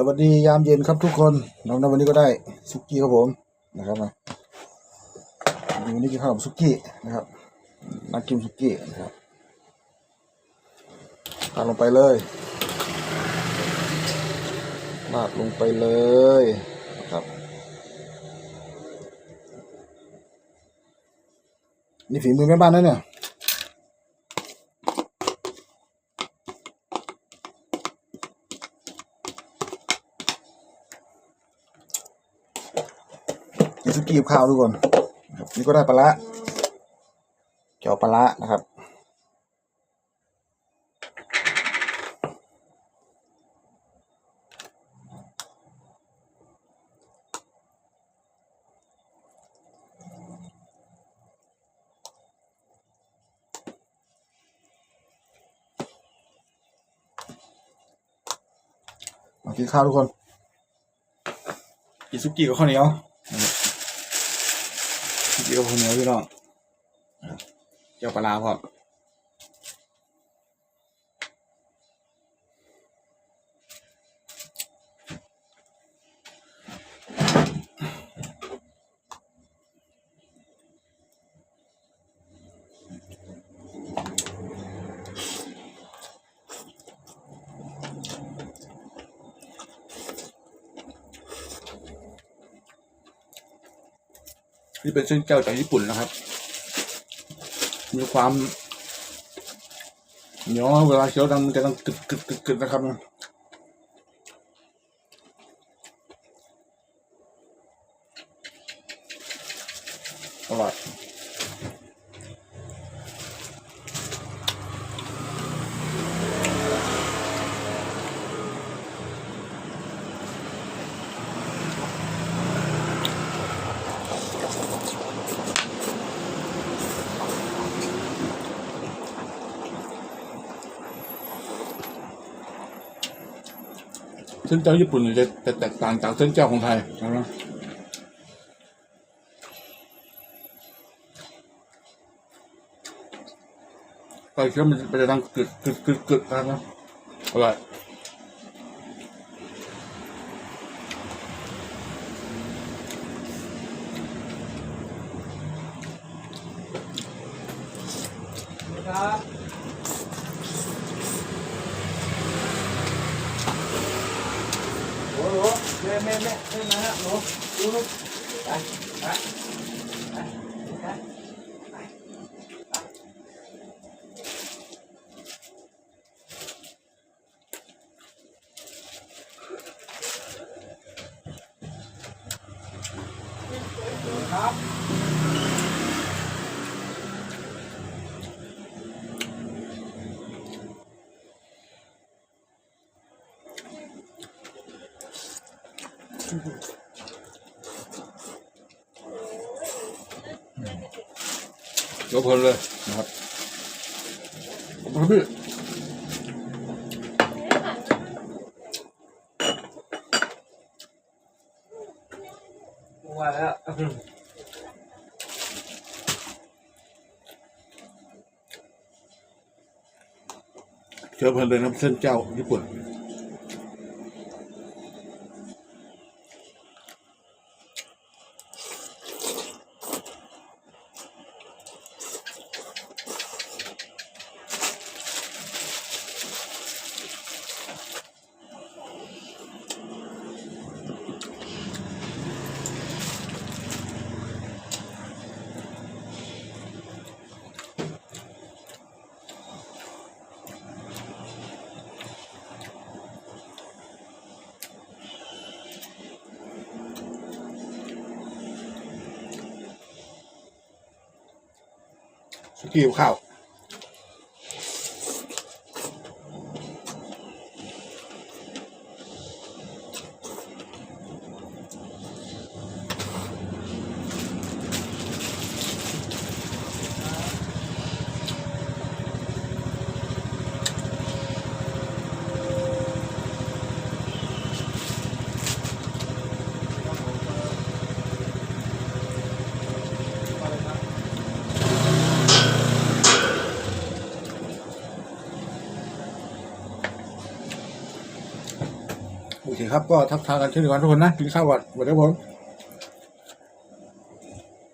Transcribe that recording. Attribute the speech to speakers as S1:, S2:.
S1: สวัสดียามเย็นครับทุกคนน้องในวันนี้ก็ได้ซุกี้ครับผมนะครับมาวันนี้กินข้าวซุกี้นะครับนักกินซุกี้นะครับทานลงไปเลยราดลงไปเลยนะครับ นี่ฝีมือแม่บ้านนะเนี่ย สุกี้กับข้าวทุกคนนะครับนี่ก็ได้ปลาละเจ้าปลาละนะครับกินข้าวทุกคนกินสุกี้กับข้าวเหนียว เกี่ยวกับข้าวเหนียวพี่น้องเกี่ยปลาร้าพร้อม นี่เป็นเส้นแก้วจากญี่ปุ่นนะครับ มีความเหนียวเวลาเคี้ยวดังมันจะต้องกึดกึดกึดกึดนะครับอร่อย เส้นเจ้าญี่ปุ่นจะจะแตกต่างจากเส้นเจ้าของไทยนะครับไปเคี้ยวมันจะดังกึดกึดกึดกึดนะครับอร่อย
S2: ครับโอ้โห แม่แม่แม่แม่มาฮะหนูดูลูกไปไปไป
S1: ยวเพลินเลยนะครับขอบคุณครับพี่
S2: ว่าแล้ว
S1: เคี้ยวเพลินเลยนะครับเส้นเจ้าญี่ปุ่น สุกี้กับข้าว เคครับ ก็ทักทายกันเช่นเดียวกันทุกคนนะกินข้าวก่อนสวัสดีครับผม